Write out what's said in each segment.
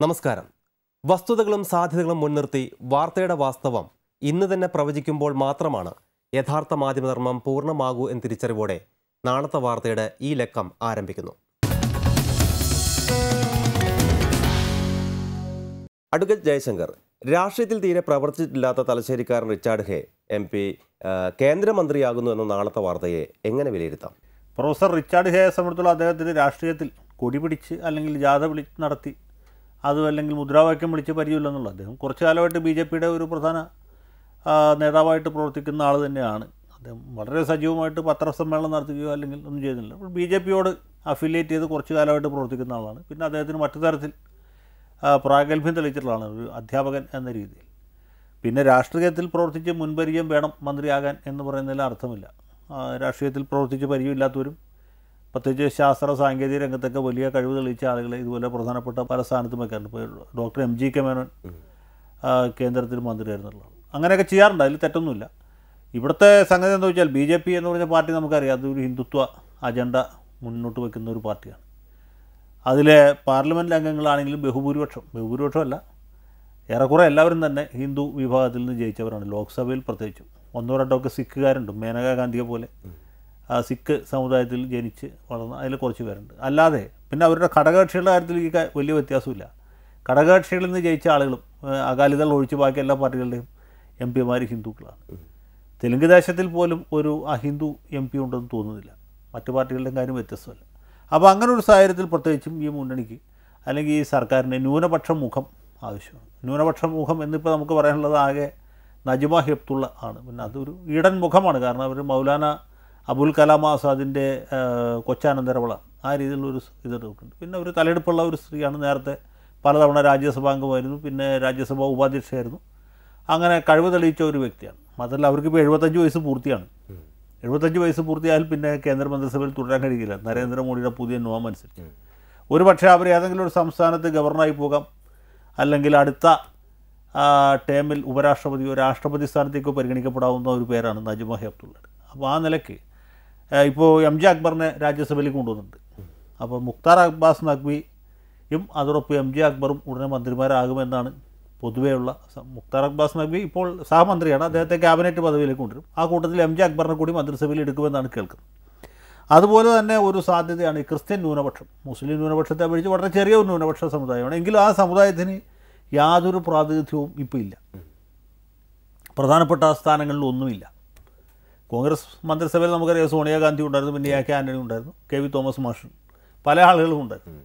നമസ്കാരം. വസ്തുതകളും സാധ്യതകളും മുൻനിർത്തി വാർത്തയുടെ വാസ്തവം ഇന്ന് തന്നെ പ്രവചിക്കുമ്പോൾ മാത്രമാണ് യഥാർത്ഥ മാധ്യമധർമ്മം പൂർണമാകൂ എന്ന തിരിച്ചറിവോടെ നാളത്തെ വാർത്തയുടെ ഈ ലക്കം ആരംഭിക്കുന്നു. അഡ്വക്കേറ്റ് ജയശങ്കർ രാഷ്ട്രീയത്തിൽ തീരെ പ്രവർത്തിച്ചിട്ടില്ലാത്ത തലശ്ശേരിക്കാരൻ റിച്ചാർഡ് ഹെ എം പി കേന്ദ്രമന്ത്രിയാകുന്നു എന്ന നാളത്തെ വാർത്തയെ എങ്ങനെ വിലയിരുത്താം? പ്രൊഫസർ റിച്ചാർഡ് ഹേയെ സംബന്ധിച്ചുള്ള അദ്ദേഹത്തിന് രാഷ്ട്രീയത്തിൽ കൊടിപിടിച്ച് അല്ലെങ്കിൽ ജാഥ വിളി നടത്തി അതും അല്ലെങ്കിൽ മുദ്രാവാക്യം വിളിച്ച് പരിചയമില്ലെന്നുള്ള. അദ്ദേഹം കുറച്ചു കാലമായിട്ട് ബി ജെ പിയുടെ ഒരു പ്രധാന നേതാവായിട്ട് പ്രവർത്തിക്കുന്ന ആൾ തന്നെയാണ്. അദ്ദേഹം വളരെ സജീവമായിട്ട് പത്രസമ്മേളനം നടത്തുകയോ അല്ലെങ്കിൽ ഒന്നും ചെയ്യുന്നില്ല അപ്പോൾ ബി ജെ പിയോട് അഫിലിയേറ്റ് ചെയ്ത് കുറച്ച് കാലമായിട്ട് പ്രവർത്തിക്കുന്ന ആളാണ്. പിന്നെ അദ്ദേഹത്തിന് മറ്റു തരത്തിൽ പ്രാഗൽഭ്യം തെളിയിച്ചിട്ടുള്ളതാണ് ഒരു അധ്യാപകൻ എന്ന രീതിയിൽ. പിന്നെ രാഷ്ട്രീയത്തിൽ പ്രവർത്തിച്ച് മുൻപരിചയം വേണം മന്ത്രിയാകാൻ എന്ന് പറയുന്നതിൽ അർത്ഥമില്ല. രാഷ്ട്രീയത്തിൽ പ്രവർത്തിച്ച് പരിചയമില്ലാത്തവരും പ്രത്യേകിച്ച് ശാസ്ത്ര സാങ്കേതിക രംഗത്തൊക്കെ വലിയ കഴിവ് തെളിയിച്ച ആളുകൾ ഇതുപോലെ പ്രധാനപ്പെട്ട പല സ്ഥാനത്തും വെക്കാറുണ്ട് ഇപ്പോൾ doctor M G K Menon കേന്ദ്രത്തിൽ മന്ത്രിയായിരുന്നുള്ള. അങ്ങനെയൊക്കെ ചെയ്യാറുണ്ട് അതിൽ തെറ്റൊന്നുമില്ല. ഇവിടുത്തെ സംഗതി എന്ന് വെച്ചാൽ ബി ജെ പി എന്ന് പറഞ്ഞ പാർട്ടി നമുക്കറിയാം അതൊരു ഹിന്ദുത്വ അജണ്ട മുന്നോട്ട് വെക്കുന്ന ഒരു പാർട്ടിയാണ്. അതിലെ പാർലമെന്റ് അംഗങ്ങളാണെങ്കിലും ബഹുഭൂരിപക്ഷം ബഹുഭൂരിപക്ഷമല്ല ഏറെക്കുറെ എല്ലാവരും തന്നെ ഹിന്ദു വിഭാഗത്തിൽ നിന്ന് ജയിച്ചവരാണ് ലോക്സഭയിൽ പ്രത്യേകിച്ചും. ഒന്നോ രണ്ടോ ഒക്കെ സിഖുകാരുണ്ട് മേനകാ ഗാന്ധിയെ പോലെ സിഖ് സമുദായത്തിൽ ജനിച്ച് വളർന്ന അതിൽ കുറച്ച് പേരുണ്ട്. അല്ലാതെ പിന്നെ അവരുടെ ഘടകകക്ഷികളുടെ കാര്യത്തിൽ ഈ വലിയ വ്യത്യാസമില്ല. ഘടകകക്ഷികളിൽ നിന്ന് ജയിച്ച ആളുകളും ഏഹ്, അകാലിദൾ ഒഴിച്ച് ബാക്കി എല്ലാ പാർട്ടികളുടെയും എം പിമാർ ഹിന്ദുക്കളാണ്. തെലുങ്ക് ദേശത്തിൽ പോലും ഒരു അഹിന്ദു എം പി ഉണ്ടെന്ന് തോന്നുന്നില്ല. മറ്റു പാർട്ടികളുടെയും കാര്യം വ്യത്യസ്തമല്ല. അപ്പോൾ അങ്ങനെ ഒരു സാഹചര്യത്തിൽ പ്രത്യേകിച്ചും ഈ മുന്നണിക്ക് അല്ലെങ്കിൽ ഈ സർക്കാരിന് ന്യൂനപക്ഷ മുഖം ആവശ്യമാണ്. ന്യൂനപക്ഷ മുഖം എന്നിപ്പോൾ നമുക്ക് പറയാനുള്ളത് ആകെ നജ്മ ഹെപ്തുള്ള ആണ്. പിന്നെ അതൊരു ഈടൻ മുഖമാണ്. കാരണം അവർ മൗലാന അബുൽ കലാം ആസാദിന്റെ കൊച്ചാനന്തരവള. ആ രീതിയിലുള്ള ഒരു ഇത് നോക്കുന്നുണ്ട് പിന്നെ ഒരു തലയെടുപ്പുള്ള ഒരു സ്ത്രീയാണ്. നേരത്തെ പലതവണ രാജ്യസഭാംഗമായിരുന്നു പിന്നെ രാജ്യസഭാ ഉപാധ്യക്ഷയായിരുന്നു. അങ്ങനെ കഴിവ് തെളിയിച്ച ഒരു വ്യക്തിയാണ്. മാത്രമല്ല അവർക്കിപ്പോൾ എഴുപത്തഞ്ച് വയസ്സ് പൂർത്തിയാണ്. എഴുപത്തഞ്ച് വയസ്സ് പൂർത്തിയായാൽ പിന്നെ കേന്ദ്രമന്ത്രിസഭയിൽ തുടരാൻ കഴിയില്ല. നരേന്ദ്രമോദിയുടെ പുതിയ നിയമം അനുസരിച്ച് ഒരു പക്ഷേ അവർ ഏതെങ്കിലും ഒരു സംസ്ഥാനത്ത് ഗവർണറായി പോകാം. അല്ലെങ്കിൽ അടുത്ത ടേമിൽ ഉപരാഷ്ട്രപതിയോ രാഷ്ട്രപതി സ്ഥാനത്തേക്കോ പരിഗണിക്കപ്പെടാവുന്ന ഒരു പേരാണ് നജുമഹി അബ്ദുള്ള അപ്പോൾ ആ നിലയ്ക്ക് ഇപ്പോൾ എം ജെ അക്ബറിനെ രാജ്യസഭയിൽ കൊണ്ടുവന്നിട്ടുണ്ട്. അപ്പോൾ മുക്താർ അബ്ബാസ് നഖ്വിയും അതോടൊപ്പം എം ജെ അക്ബറും ഉടനെ മന്ത്രിമാരാകുമെന്നാണ് പൊതുവെയുള്ള മുഖ്താർ അബ്ബാസ് നഖ്വി ഇപ്പോൾ സഹമന്ത്രിയാണ്. അദ്ദേഹത്തെ ക്യാബിനറ്റ് പദവിയിലേക്ക് കൊണ്ടുവരും. ആ കൂട്ടത്തിൽ എം ജെ അക്ബറിനെ കൂടി മന്ത്രിസഭയിൽ എടുക്കുമെന്നാണ് കേൾക്കുന്നത്. അതുപോലെ തന്നെ ഒരു സാധ്യതയാണ് ഈ ക്രിസ്ത്യൻ ന്യൂനപക്ഷം. മുസ്ലിം ന്യൂനപക്ഷത്തെ അപേക്ഷിച്ച് വളരെ ചെറിയ ഒരു ന്യൂനപക്ഷ സമുദായമാണ്. എങ്കിലും ആ സമുദായത്തിന് യാതൊരു പ്രാതിനിധ്യവും ഇപ്പോൾ ഇല്ല. പ്രധാനപ്പെട്ട സ്ഥാനങ്ങളിൽ ഒന്നുമില്ല. കോൺഗ്രസ് മന്ത്രിസഭയിൽ നമുക്കറിയാം സോണിയാഗാന്ധി ഉണ്ടായിരുന്നു പിന്നെ എ കെ ആന്റണി ഉണ്ടായിരുന്നു കെ വി തോമസ് മാഷൻ പല ആളുകളും ഉണ്ടായിരുന്നു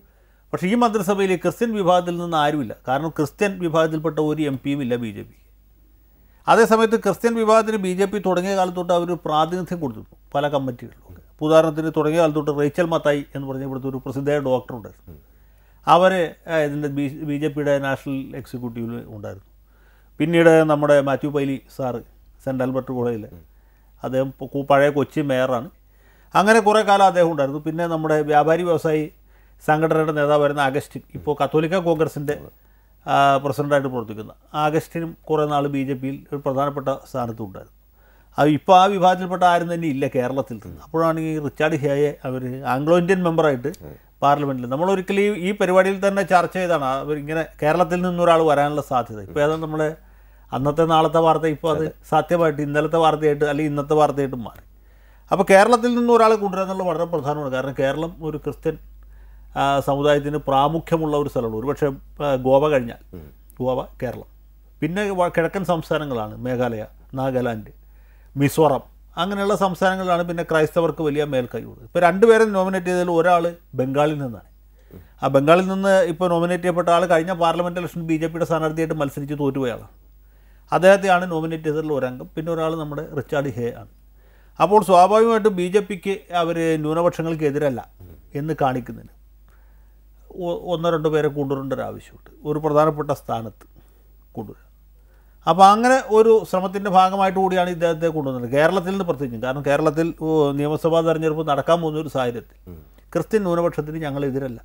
പക്ഷേ ഈ മന്ത്രിസഭയിൽ ക്രിസ്ത്യൻ വിഭാഗത്തിൽ നിന്ന് ആരുമില്ല. കാരണം ക്രിസ്ത്യൻ വിഭാഗത്തിൽപ്പെട്ട ഒരു എം പിയും ഇല്ല ബി ജെ പി അതേസമയത്ത് ക്രിസ്ത്യൻ വിഭാഗത്തിന് ബി ജെ പി തുടങ്ങിയ കാലത്തോട്ട് അവർ പ്രാതിനിധ്യം കൊടുത്തിരുന്നു പല കമ്മിറ്റികളിലൊക്കെ ഇപ്പോൾ ഉദാഹരണത്തിന് തുടങ്ങിയ കാലത്തോട്ട് റേച്ചൽ മത്തായി എന്ന് പറഞ്ഞ ഇവിടുത്തെ ഒരു പ്രസിദ്ധമായ ഡോക്ടർ ഉണ്ടായിരുന്നു. അവർ ഇതിന്റെ ബി ബി ജെ പിയുടെ നാഷണൽ എക്സിക്യൂട്ടീവിൽ ഉണ്ടായിരുന്നു. പിന്നീട് നമ്മുടെ Mathew Paily sir Saint Albert കോളേജിലെ അദ്ദേഹം പഴയ കൊച്ചി മേയറാണ്. അങ്ങനെ കുറേ കാലം അദ്ദേഹം ഉണ്ടായിരുന്നു. പിന്നെ നമ്മുടെ വ്യാപാരി വ്യവസായി സംഘടനയുടെ നേതാവായിരുന്ന അഗസ്റ്റിൻ ഇപ്പോൾ കത്തോലിക്ക കോൺഗ്രസിന്റെ പ്രസിഡന്റായിട്ട് പ്രവർത്തിക്കുന്ന. ആഗസ്റ്റിനും കുറേ നാൾ ബി ജെ പിയിൽ ഒരു പ്രധാനപ്പെട്ട സ്ഥാനത്തും ഉണ്ടായിരുന്നു. അത് ഇപ്പോൾ ആ വിഭാഗത്തിൽപ്പെട്ട ആരും തന്നെ ഇല്ല കേരളത്തിൽ നിന്ന്. അപ്പോഴാണ് ഈ റിച്ചാർഡ് ഹിയായെ അവർ ആംഗ്ലോ ഇന്ത്യൻ മെമ്പറായിട്ട് പാർലമെന്റിൽ നമ്മൾ ഒരിക്കലും ഈ- പരിപാടിയിൽ തന്നെ ചർച്ച ചെയ്താണ്. അവർ ഇങ്ങനെ കേരളത്തിൽ നിന്നൊരാൾ വരാനുള്ള സാധ്യത. ഇപ്പോൾ ഏതാണ് നമ്മളെ അന്നത്തെ നാളത്തെ വാർത്ത ഇപ്പോൾ അത് സാധ്യമായിട്ട് ഇന്നലത്തെ വാർത്തയായിട്ട് അല്ലെങ്കിൽ ഇന്നത്തെ വാർത്തയായിട്ടും മാറി. അപ്പോൾ കേരളത്തിൽ നിന്ന് ഒരാളെ കൊണ്ടുവരാന്നുള്ളത് വളരെ പ്രധാനമാണ്. കാരണം കേരളം ഒരു ക്രിസ്ത്യൻ സമുദായത്തിന് പ്രാമുഖ്യമുള്ള ഒരു സ്ഥലമാണ്. ഒരുപക്ഷെ ഗോവ കഴിഞ്ഞാൽ. ഗോവ കേരളം. പിന്നെ കിഴക്കൻ സംസ്ഥാനങ്ങളാണ്. മേഘാലയ നാഗാലാൻഡ് മിസോറം. അങ്ങനെയുള്ള സംസ്ഥാനങ്ങളിലാണ് പിന്നെ ക്രൈസ്തവർക്ക് വലിയ മേൽക്കൈയുള്ളത്. ഇപ്പോൾ രണ്ടുപേരെ നോമിനേറ്റ് ചെയ്തതിൽ ഒരാൾ ബംഗാളിൽ നിന്നാണ്. ആ ബംഗാളിൽ നിന്ന് ഇപ്പോൾ നോമിനേറ്റ് ചെയ്യപ്പെട്ട ആൾ കഴിഞ്ഞ പാർലമെന്റ് ഇലക്ഷൻ ബി ജെ പിയുടെ സ്ഥാനാർത്ഥിയായിട്ട് മത്സരിച്ച് തോറ്റുപോയ ആളാണ്. അദ്ദേഹത്തെയാണ് നോമിനേറ്റ് ചെയ്തിട്ടുള്ള ഒരംഗം. പിന്നെ ഒരാൾ നമ്മുടെ റിച്ചാർഡ് ഹേ ആണ്. അപ്പോൾ സ്വാഭാവികമായിട്ടും ബി ജെ പിക്ക് അവർ ന്യൂനപക്ഷങ്ങൾക്ക് എതിരല്ല എന്ന് കാണിക്കുന്നതിന് ഒന്നോ രണ്ടോ പേരെ കൊണ്ടുവരേണ്ട ഒരു ആവശ്യമുണ്ട്. ഒരു പ്രധാനപ്പെട്ട സ്ഥാനത്ത് കൊണ്ടുവരിക അപ്പോൾ അങ്ങനെ ഒരു ശ്രമത്തിന്റെ ഭാഗമായിട്ട് കൂടിയാണ് ഇദ്ദേഹത്തെ കൊണ്ടുവന്നത്. കേരളത്തിൽ നിന്ന് പ്രത്യേകിച്ചും. കാരണം കേരളത്തിൽ നിയമസഭാ തെരഞ്ഞെടുപ്പ് നടക്കാൻ പോകുന്ന ഒരു സാഹചര്യത്തിൽ ക്രിസ്ത്യൻ ന്യൂനപക്ഷത്തിന് ഞങ്ങൾ എതിരല്ല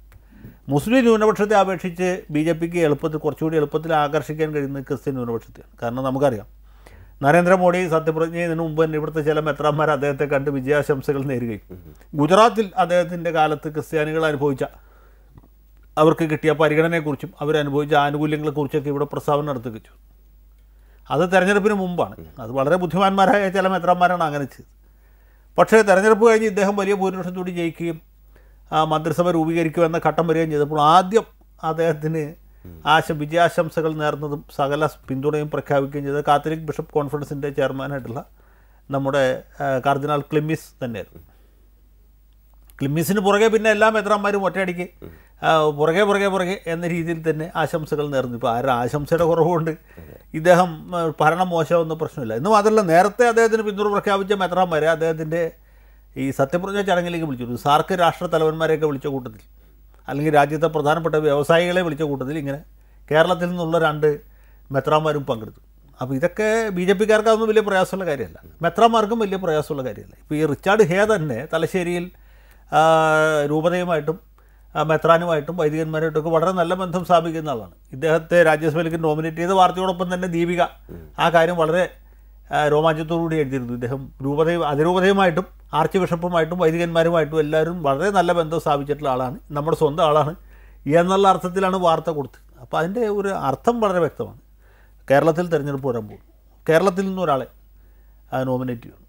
മുസ്ലിം ന്യൂനപക്ഷത്തെ അപേക്ഷിച്ച് ബി ജെ പിക്ക് എളുപ്പത്തിൽ കുറച്ചുകൂടി എളുപ്പത്തിൽ ആകർഷിക്കാൻ കഴിയുന്നത് ക്രിസ്ത്യൻ ന്യൂനപക്ഷത്തെയാണ്. കാരണം നമുക്കറിയാം നരേന്ദ്രമോദി സത്യപ്രതിജ്ഞ ചെയ്യുന്നതിന് മുമ്പ് തന്നെ ഇവിടുത്തെ ചില മെത്രാന്മാർ അദ്ദേഹത്തെ കണ്ട് വിജയാശംസകൾ നേരുകയും. ഗുജറാത്തിൽ അദ്ദേഹത്തിന്റെ കാലത്ത് ക്രിസ്ത്യാനികൾ അനുഭവിച്ച അവർക്ക് കിട്ടിയ പരിഗണനയെക്കുറിച്ചും അവരനുഭവിച്ച ആനുകൂല്യങ്ങളെക്കുറിച്ചൊക്കെ ഇവിടെ പ്രസ്താവന നടത്തി വെച്ചു അത് തെരഞ്ഞെടുപ്പിന് മുമ്പാണ്. അത് വളരെ ബുദ്ധിമാന്മാരായ ചില മെത്രാന്മാരാണ് അങ്ങനെ ചെയ്തത്. പക്ഷേ തെരഞ്ഞെടുപ്പ് കഴിഞ്ഞ് ഇദ്ദേഹം വലിയ ഭൂരിപക്ഷത്തോടെ ജയിക്കുകയും മന്ത്രിസഭ രൂപീകരിക്കുമെന്ന ഘട്ടം വരികയും ചെയ്തപ്പോൾ ആദ്യം അദ്ദേഹത്തിന് ആശ വിജയാശംസകൾ നേർന്നതും സകല പിന്തുണയും പ്രഖ്യാപിക്കുകയും ചെയ്ത കാത്തലിക് ബിഷപ്പ് കോൺഫറൻസിന്റെ ചെയർമാനായിട്ടുള്ള നമ്മുടെ കാർദിനാൾ ക്ലിമ്മിസ് തന്നെയായിരുന്നു. ക്ലിമ്മിസിന് പുറകെ പിന്നെ എല്ലാ മെത്രാന്മാരും ഒറ്റയടിക്ക് പുറകെ പുറകെ പുറകെ എന്ന രീതിയിൽ തന്നെ ആശംസകൾ നേർന്നു. ഇപ്പോൾ ആരും ആശംസയുടെ കുറവുകൊണ്ട് ഇദ്ദേഹം ഭരണം മോശമെന്ന പ്രശ്നമില്ല. എന്ന് മാത്രമല്ല നേരത്തെ അദ്ദേഹത്തിന് പിന്തുണ പ്രഖ്യാപിച്ച മെത്രാന്മാരെ അദ്ദേഹത്തിന്റെ ഈ സത്യപ്രതിജ്ഞ ചടങ്ങിലേക്ക് വിളിച്ചു സാർക്ക് രാഷ്ട്ര തലവന്മാരെയൊക്കെ വിളിച്ച കൂട്ടത്തിൽ അല്ലെങ്കിൽ രാജ്യത്തെ പ്രധാനപ്പെട്ട വ്യവസായികളെ വിളിച്ച കൂട്ടത്തിൽ ഇങ്ങനെ കേരളത്തിൽ നിന്നുള്ള രണ്ട് മെത്രാന്മാരും പങ്കെടുത്തു. അപ്പോൾ ഇതൊക്കെ ബി ജെ പിക്കാർക്ക് അതൊന്നും വലിയ പ്രയാസമുള്ള കാര്യമല്ല. മെത്രാന്മാർക്കും വലിയ പ്രയാസമുള്ള കാര്യമല്ല. ഇപ്പോൾ ഈ റിച്ചാർഡ് ഹേ തന്നെ തലശ്ശേരിയിൽ രൂപതയുമായിട്ടും മെത്രാനുമായിട്ടും വൈദികന്മാരുമായിട്ടൊക്കെ വളരെ നല്ല ബന്ധം സ്ഥാപിക്കുന്ന ആളാണ്. ഇദ്ദേഹത്തെ രാജ്യസഭയിലേക്ക് നോമിനേറ്റ് ചെയ്ത വാർത്തയോടൊപ്പം തന്നെ ദീപിക ആ കാര്യം വളരെ രോമാഞ്ചത്തോടുകൂടി എഴുതിയിരുന്നു. ഇദ്ദേഹം രൂപതയും അതിരൂപതയുമായിട്ടും ആർച്ച് ബിഷപ്പുമായിട്ടും വൈദികന്മാരുമായിട്ടും എല്ലാവരും വളരെ നല്ല ബന്ധം സ്ഥാപിച്ചിട്ടുള്ള ആളാണ്. നമ്മുടെ സ്വന്തം ആളാണ് എന്നുള്ള അർത്ഥത്തിലാണ് വാർത്ത കൊടുത്തത്. അപ്പോൾ അതിന്റെ ഒരു അർത്ഥം വളരെ വ്യക്തമാണ്. കേരളത്തിൽ തിരഞ്ഞെടുപ്പ് വരാൻ പോകും കേരളത്തിൽ നിന്ന് ഒരാളെ നോമിനേറ്റ് ചെയ്യണം.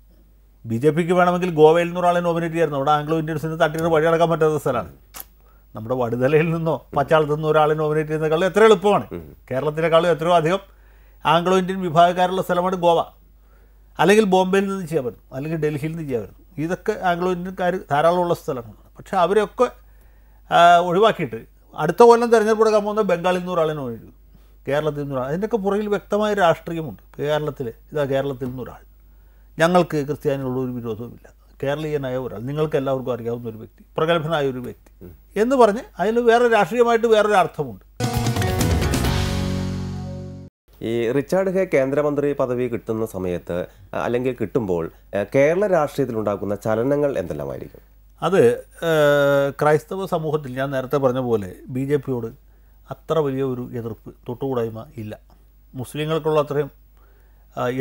ബി ജെ പിക്ക് വേണമെങ്കിൽ ഗോവയിൽ നിന്ന് ഒരാളെ നോമിനേറ്റ് ചെയ്യായിരുന്നു. അവിടെ ആംഗ്ലോ ഇന്ത്യൻസിന് തട്ടിയിട്ട് വഴിയടക്കാൻ പറ്റാത്ത സ്ഥലമാണ്. നമ്മുടെ വടുതലയിൽ നിന്നോ പച്ചാളത്തു നിന്നോ ഒരാളെ നോമിനേറ്റ് ചെയ്യുന്നതിനേക്കാളും എത്ര എളുപ്പമാണ്. കേരളത്തിനേക്കാളും എത്രയോ അധികം ആംഗ്ലോ ഇന്ത്യൻ വിഭാഗക്കാരുള്ള സ്ഥലമാണ് ഗോവ. അല്ലെങ്കിൽ ബോംബെയിൽ നിന്ന് ചെയ്യാൻ പറ്റും. അല്ലെങ്കിൽ ഡൽഹിയിൽ നിന്ന് ചെയ്യാൻ പറ്റും. ഇതൊക്കെ ആംഗ്ലോ ഇന്ത്യൻകാർ ധാരാളമുള്ള സ്ഥലങ്ങളാണ്. പക്ഷേ അവരെയൊക്കെ ഒഴിവാക്കിയിട്ട് അടുത്ത കൊല്ലം തിരഞ്ഞെടുപ്പ് എടുക്കാൻ പോകുന്ന ബംഗാളിൽ നിന്ന് ഒരാളെ നോമിനേറ്റ് കേരളത്തിൽ നിന്നൊരാൾ അതിന്റെയൊക്കെ പുറകിൽ വ്യക്തമായ രാഷ്ട്രീയമുണ്ട്. കേരളത്തിൽ ഇതാ കേരളത്തിൽ നിന്നൊരാൾ ഞങ്ങൾക്ക് ക്രിസ്ത്യാനികളുടെ ഒരു വിരോധവുമില്ല. കേരളീയനായ ഒരാൾ. നിങ്ങൾക്ക് എല്ലാവർക്കും അറിയാവുന്ന ഒരു വ്യക്തി. പ്രഗത്ഭനായ ഒരു വ്യക്തി. എന്ന് പറഞ്ഞ് അതിന് വേറെ രാഷ്ട്രീയമായിട്ട് വേറൊരു അർത്ഥമുണ്ട്. ഈ റിച്ചാർഡ് ഹെ കേന്ദ്രമന്ത്രി പദവി കിട്ടുന്ന സമയത്ത് അല്ലെങ്കിൽ കിട്ടുമ്പോൾ കേരള രാഷ്ട്രീയത്തിൽ ഉണ്ടാക്കുന്ന ചലനങ്ങൾ എന്തെല്ലാമായിരിക്കും? അത് ക്രൈസ്തവ സമൂഹത്തിൽ ഞാൻ നേരത്തെ പറഞ്ഞ പോലെ ബി ജെ പിയോട് അത്ര വലിയ ഒരു എതിർപ്പ് തൊട്ടുകൂടായ്മ ഇല്ല. മുസ്ലിങ്ങൾക്കുള്ള അത്രയും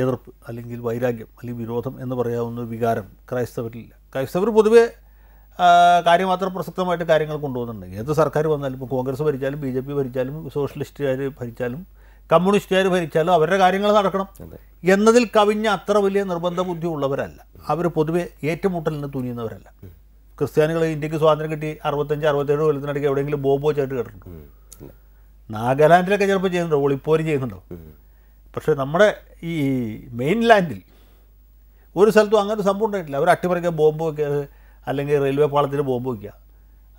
എതിർപ്പ് അല്ലെങ്കിൽ വൈരാഗ്യം അല്ലെങ്കിൽ വിരോധം എന്ന് പറയാവുന്ന ഒരു വികാരം ക്രൈസ്തവരിലില്ല ക്രൈസ്തവർ പൊതുവേ കാര്യമാത്രം പ്രസക്തമായിട്ട് കാര്യങ്ങൾ കൊണ്ടുപോകുന്നുണ്ട്. ഏത് സർക്കാർ വന്നാലും ഇപ്പോൾ കോൺഗ്രസ് ഭരിച്ചാലും ബി ജെ പി ഭരിച്ചാലും സോഷ്യലിസ്റ്റുകാർ ഭരിച്ചാലും കമ്മ്യൂണിസ്റ്റുകാർ ഭരിച്ചാലും അവരുടെ കാര്യങ്ങൾ നടക്കണം. എന്നതിൽ കവിഞ്ഞ അത്ര വലിയ നിർബന്ധ ബുദ്ധി ഉള്ളവരല്ല. അവർ പൊതുവെ ഏറ്റുമുട്ടലിന് തുനിയുന്നവരല്ല. ക്രിസ്ത്യാനികൾ ഇന്ത്യയ്ക്ക് സ്വാതന്ത്ര്യം കിട്ടി അറുപത്തഞ്ച് അറുപത്തേഴ് കൊല്ലത്തിനിടയ്ക്ക് എവിടെയെങ്കിലും ബോംബ് വെച്ചായിട്ട് കിടക്കുന്നുണ്ടോ നാഗാലാൻഡിലൊക്കെ ചിലപ്പോൾ ചെയ്യുന്നുണ്ടോ ഒളിപ്പോര് ചെയ്യുന്നുണ്ടോ പക്ഷേ നമ്മുടെ ഈ മെയിൻ ലാൻഡിൽ ഒരു സ്ഥലത്തും അങ്ങനെ സംഭവം ഉണ്ടായിട്ടില്ല. അവർ അട്ടിമറിക്കുക ബോംബ് വയ്ക്കുക അല്ലെങ്കിൽ റെയിൽവേ പാളത്തിൽ ബോംബ് വയ്ക്കുക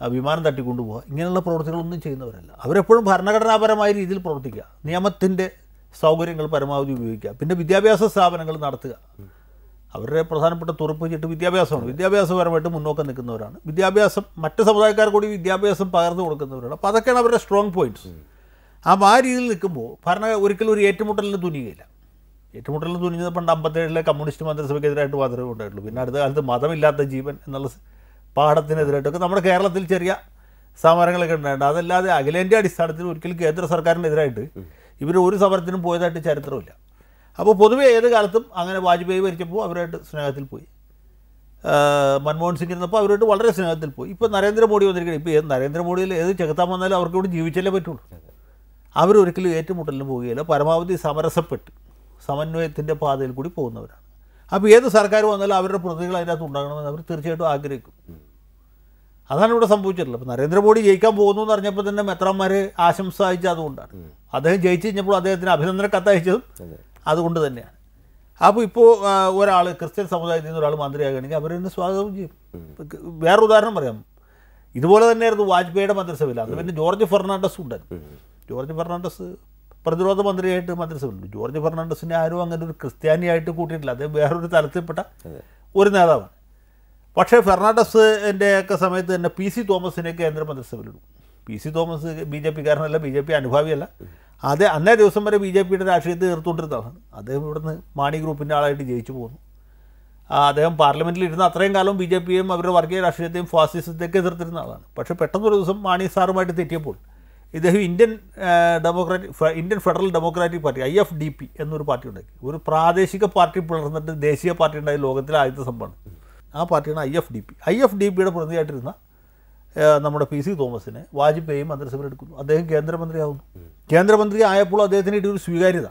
വിമാനം തട്ടിക്കൊണ്ടുപോകുക ഇങ്ങനെയുള്ള പ്രവർത്തികളൊന്നും ചെയ്യുന്നവരല്ല. അവരെപ്പോഴും ഭരണഘടനാപരമായ രീതിയിൽ പ്രവർത്തിക്കുക. നിയമത്തിന്റെ സൗകര്യങ്ങൾ പരമാവധി ഉപയോഗിക്കുക. പിന്നെ വിദ്യാഭ്യാസ സ്ഥാപനങ്ങൾ നടത്തുക. അവരുടെ പ്രധാനപ്പെട്ട തുറപ്പ് വെച്ചിട്ട് വിദ്യാഭ്യാസമാണ്. വിദ്യാഭ്യാസപരമായിട്ട് മുന്നോക്കം നിൽക്കുന്നവരാണ്. വിദ്യാഭ്യാസം മറ്റ് സമുദായക്കാർ കൂടി വിദ്യാഭ്യാസം പകർന്നു കൊടുക്കുന്നവരാണ്. അപ്പോൾ അതൊക്കെയാണ് അവരുടെ സ്ട്രോങ് പോയിന്റ്സ് അപ്പോൾ ആ രീതിയിൽ നിൽക്കുമ്പോൾ ഭരണ ഒരിക്കലും ഒരു ഏറ്റുമുട്ടലിന് തുനിയുകയില്ല. ഏറ്റുമുട്ടലിന് തുനിഞ്ഞത് പണ്ട് അമ്പത്തേഴിലെ കമ്മ്യൂണിസ്റ്റ് മന്ത്രിസഭയ്ക്കെതിരായിട്ട് മാത്രമേ ഉണ്ടായിട്ടുള്ളൂ. പിന്നെ അടുത്ത കാലത്ത് മതമില്ലാത്ത ജീവൻ എന്നുള്ള സ് പാഠത്തിനെതിരായിട്ടൊക്കെ നമ്മുടെ കേരളത്തിൽ ചെറിയ സമരങ്ങളൊക്കെ ഉണ്ടായിട്ടുണ്ട്. അതല്ലാതെ അഖിലേന്ത്യാ അടിസ്ഥാനത്തിൽ ഒരിക്കലും കേന്ദ്ര സർക്കാരിനെതിരായിട്ട് ഇവർ ഒരു സമരത്തിനും പോയതായിട്ട് ചരിത്രമില്ല. അപ്പോൾ പൊതുവെ ഏത് കാലത്തും അങ്ങനെ വാജ്പേയി ഭരിച്ചപ്പോൾ അവരായിട്ട് സ്നേഹത്തിൽ പോയി. മൻമോഹൻ സിംഗ് ഇരുന്നപ്പോൾ അവരോട്ട് വളരെ സ്നേഹത്തിൽ പോയി. ഇപ്പോൾ നരേന്ദ്രമോദി വന്നിരിക്കുന്നത് ഇപ്പോൾ ഏത് നരേന്ദ്രമോദിയിൽ ഏത് ചെകുത്താൻ വന്നാലും അവർക്ക് ഇവിടെ ജീവിച്ചല്ലേ പറ്റുള്ളൂ. അവരൊരിക്കലും ഏറ്റുമുട്ടലിന് പോവുകയില്ല. പരമാവധി സമരസപ്പെട്ട് സമന്വയത്തിന്റെ പാതയിൽ കൂടി പോകുന്നവരാണ്. അപ്പോൾ ഏത് സർക്കാർ വന്നാലും അവരുടെ പ്രതികൾ അതിനകത്ത് ഉണ്ടാകണമെന്ന് അവർ തീർച്ചയായിട്ടും ആഗ്രഹിക്കും. അതാണ് ഇവിടെ സംഭവിച്ചിട്ടുള്ളത്. അപ്പോൾ നരേന്ദ്രമോദി ജയിക്കാൻ പോകുന്നു എന്ന് അറിഞ്ഞപ്പോൾ തന്നെ മെത്രാന്മാർ ആശംസ അയച്ചത് അതുകൊണ്ടാണ് അദ്ദേഹം ജയിച്ചു കഴിഞ്ഞപ്പോൾ അദ്ദേഹത്തിന് അഭിനന്ദന കത്തയച്ചതും അതുകൊണ്ട് തന്നെയാണ്. അപ്പോൾ ഇപ്പോൾ ഒരാൾ ക്രിസ്ത്യൻ സമുദായത്തിൽ നിന്ന് ഒരാൾ മന്ത്രിയാകുകയാണെങ്കിൽ അവർ തന്നെ സ്വാഗതം ചെയ്യും. വേറെ ഉദാഹരണം പറയാം. ഇതുപോലെ തന്നെയായിരുന്നു വാജ്പേയിയുടെ മന്ത്രിസഭയിൽ. അത് പിന്നെ ജോർജ് ഫെർണാണ്ടസ് ഉണ്ടായിരുന്നു ജോർജ് ഫെർണാണ്ടസ് പ്രതിരോധ മന്ത്രിയായിട്ട് മന്ത്രിസഭയിലുണ്ട്. ജോർജ് ഫെർണാണ്ടസിനെ ആരും അങ്ങനെ ഒരു ക്രിസ്ത്യാനിയായിട്ട് കൂട്ടിയിട്ടില്ല. അദ്ദേഹം വേറൊരു തലത്തിൽപ്പെട്ട ഒരു നേതാവാണ്. പക്ഷേ ഫെർണാണ്ടസിന്റെ ഒക്കെ സമയത്ത് തന്നെ പി സി തോമസിനെ കേന്ദ്രമന്ത്രിസഭയിലിടും P C Thomas B J പിക്കാരനല്ല B J P അനുഭാവിയല്ല. അതേ അന്നേ ദിവസം വരെ ബി ജെ പിയുടെ രാഷ്ട്രീയത്തെ എതിർത്തുകൊണ്ടിരുന്നതാണ്. അദ്ദേഹം ഇവിടുന്ന് മാണി ഗ്രൂപ്പിന്റെ ആളായിട്ട് ജയിച്ചു പോകുന്നു അദ്ദേഹം പാർലമെന്റിൽ ഇരുന്ന അത്രയും കാലം ബി ജെ പിയെയും അവരുടെ വർഗീയ രാഷ്ട്രീയത്തെയും ഫാസിസത്തെയൊക്കെ എതിർത്തിരുന്ന ആളാണ്. പക്ഷേ പെട്ടെന്നൊരു ദിവസം മാണി സാറുമായിട്ട് തെറ്റിയപ്പോൾ ഇദ്ദേഹം Indian democratic Indian federal democratic party I F D P എന്നൊരു പാർട്ടി ഉണ്ടാക്കി. ഒരു പ്രാദേശിക പാർട്ടി പുലർന്നിട്ട് ദേശീയ പാർട്ടി ഉണ്ടായി ലോകത്തിലെ ആദ്യത്തെ സംഭവമാണ്. ആ പാർട്ടിയാണ് I F D P. I F D പിയുടെ പ്രതിനിധിയായിട്ടിരുന്ന നമ്മുടെ പി സി തോമസിനെ വാജ്പേയി മന്ത്രിസഭയിൽ എടുക്കുന്നു. അദ്ദേഹം കേന്ദ്രമന്ത്രിയാവുന്നു. കേന്ദ്രമന്ത്രി ആയപ്പോൾ അദ്ദേഹത്തിന് കിട്ടിയ ഒരു സ്വീകാര്യത